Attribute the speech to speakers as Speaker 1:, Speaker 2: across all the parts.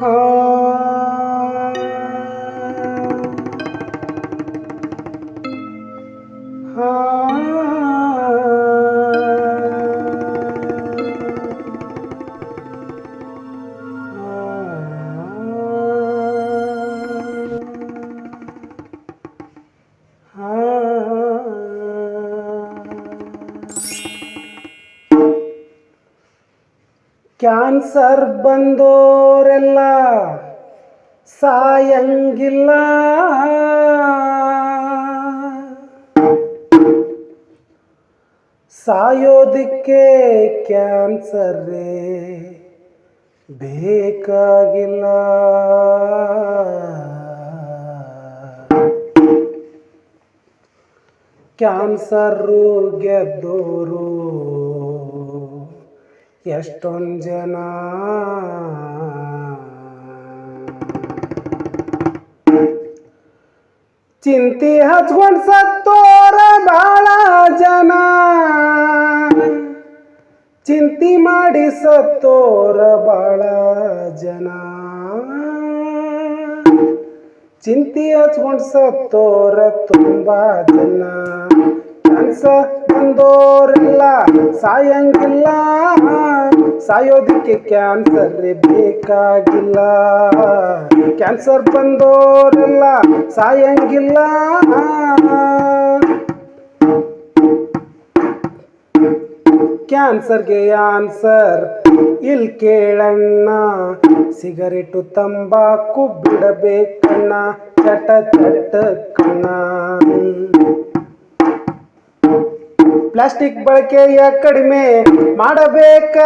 Speaker 1: 哦。ಕ್ಯಾನ್ಸರ್ ಬಂದೋರೆಲ್ಲ ಸಾಯಂಗಿಲ್ಲ. ಸಾಯೋದಿಕ್ಕೆ ಕ್ಯಾನ್ಸರೇ ಬೇಕಾಗಿಲ್ಲ. ಕ್ಯಾನ್ಸರ್ ಗೆದ್ದೋರು ಎಷ್ಟೊಂದು ಜನ ಚಿಂತಿ ಹಚ್ಕೊಂಡ್ ಸತ್ತೋರ ಬಾಳ ಜನ. ಚಿಂತಿ ಮಾಡಿ ಸತ್ತೋರ ಬಾಳ ಜನ. ಚಿಂತಿ ಹಚ್ಕೊಂಡ್ ಸತ್ತೋರ ತುಂಬಾ ಜನ. ಕನ್ಸ ಬಂದೋರೆಲ್ಲ ಸಾಯಂಗಿಲ್ಲ. ಸಾಯೋದಕ್ಕೆ ಕ್ಯಾನ್ಸರ್ ಬೇಕಾಗಿಲ್ಲ. ಕ್ಯಾನ್ಸರ್ ಬಂದೋರೆಲ್ಲ ಸಾಯಂಗಿಲ್ಲ. ಕ್ಯಾನ್ಸರ್ಗೆ ಆನ್ಸರ್ ಇಲ್ ಕೇಳಣ್ಣ. ಸಿಗರೇಟು ತಂಬಾಕು ಬಿಡಬೇಕಣ್ಣ. ಚಟ ಚಟ ಕಣ್ಣ. ಪ್ಲಾಸ್ಟಿಕ್ ಬಳಕೆಯ ಕಡಿಮೆ ಮಾಡಬೇಕ.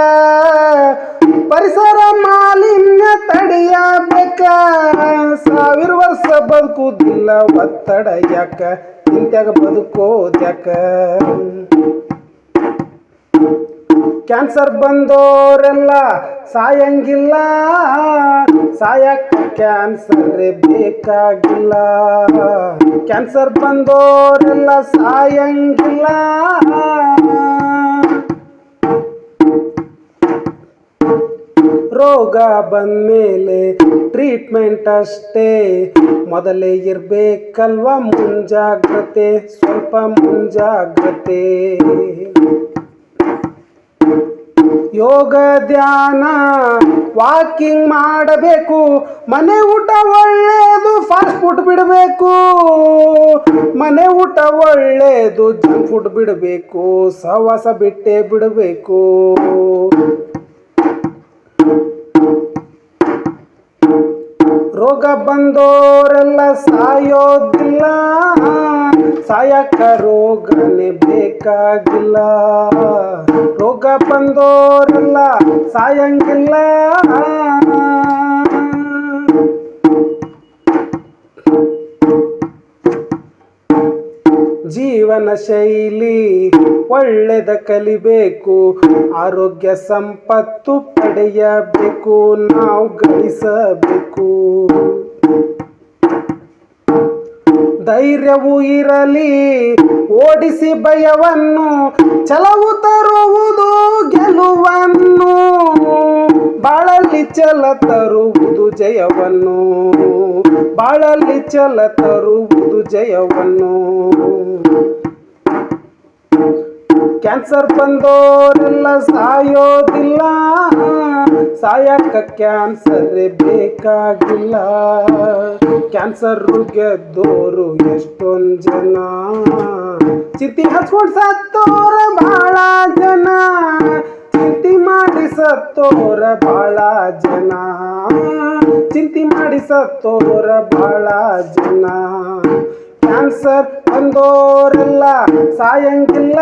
Speaker 1: ಪರಿಸರ ಮಾಲಿನ್ಯ ತಡೆಯಬೇಕ. ಸಾವಿರ ವರ್ಷ ಬದುಕುದಿಲ್ಲ ಒತ್ತಡ ಯಾಕ? ಇಂತ್ಯಾಗ ಬದುಕೋದ್ಯಾಕ? ಕ್ಯಾನ್ಸರ್ ಬಂದೋರೆಲ್ಲ ಸಾಯಂಗಿಲ್ಲ. ಸಾಯಕ್ಕ ಕ್ಯಾನ್ಸರ್ ಬೇಕಾಗಿಲ್ಲ. ಕ್ಯಾನ್ಸರ್ ಬಂದೋರೆಲ್ಲ ಸಾಯಂಗಿಲ್ಲ. ರೋಗ ಬಂದ್ಮೇಲೆ ಟ್ರೀಟ್ಮೆಂಟ್ ಅಷ್ಟೇ. ಮೊದಲೇ ಇರಬೇಕಲ್ವ ಮುಂಜಾಗ್ರತೆ, ಸ್ವಲ್ಪ ಮುಂಜಾಗ್ರತೆ. ಯೋಗ ಧ್ಯಾನ ವಾಕಿಂಗ್ ಮಾಡಬೇಕು. ಮನೆ ಊಟ ಒಳ್ಳೇದು ಫಾಸ್ಟ್ ಫುಡ್ ಬಿಡಬೇಕು. ಮನೆ ಊಟ ಒಳ್ಳೇದು ಜಂಕ್ ಫುಡ್ ಬಿಡಬೇಕು. ಸವಾಸ ಬಿಟ್ಟೆ ಬಿಡಬೇಕು. ರೋಗ ಬಂದೋರೆಲ್ಲ ಸಾಯೋದಿಲ್ಲ. ಸಾಯಕ ರೋಗನೇ ಬೇಕಾಗಿಲ್ಲ. ರೋಗ ಬಂದೋರಲ್ಲ ಸಾಯಂಗಿಲ್ಲ. ಜೀವನ ಶೈಲಿ ಒಳ್ಳೆದ ಕಲಿಬೇಕು, ಆರೋಗ್ಯ ಸಂಪತ್ತು ಪಡೆಯಬೇಕು, ನಾವು ಗಳಿಸಬೇಕು. ಧೈರ್ಯವು ಇರಲಿ. ಓಡಿಸಿ ಭಯವನ್ನು ಚಲವು ತರುವುದು ಗೆಲುವನ್ನು. ಬಾಳಲ್ಲಿ ಚಲ ತರುವುದು ಜಯವನ್ನು. ಬಾಳಲ್ಲಿ ಚಲ ತರುವುದು ಜಯವನ್ನು. ಕ್ಯಾನ್ಸರ್ ಬಂದೋರೆಲ್ಲ ಸಾಯೋದಿಲ್ಲ. ಸಾಯಕ ಕ್ಯಾನ್ಸರ್ ಬೇಕಾಗಿಲ್ಲ. ಕ್ಯಾನ್ಸರ್ ಗೆದ್ದೋರು ಎಷ್ಟೊಂದು ಜನ. ಚಿತಿ ಹಚ್ಕೊಂಡು ಸತ್ತೋರ ಬಹಳ ಜನ. ಚಿಂತಿ ಮಾಡಿ ಸತ್ತೋರ ಬಹಳ ಜನ. ಚಿಂತಿ ಮಾಡಿ ಸತ್ತೋರ ಬಹಳ ಜನ. ಕ್ಯಾನ್ಸರ್ ಬಂದೋರೆಲ್ಲ ಸಾಯಂಗಿಲ್ಲ.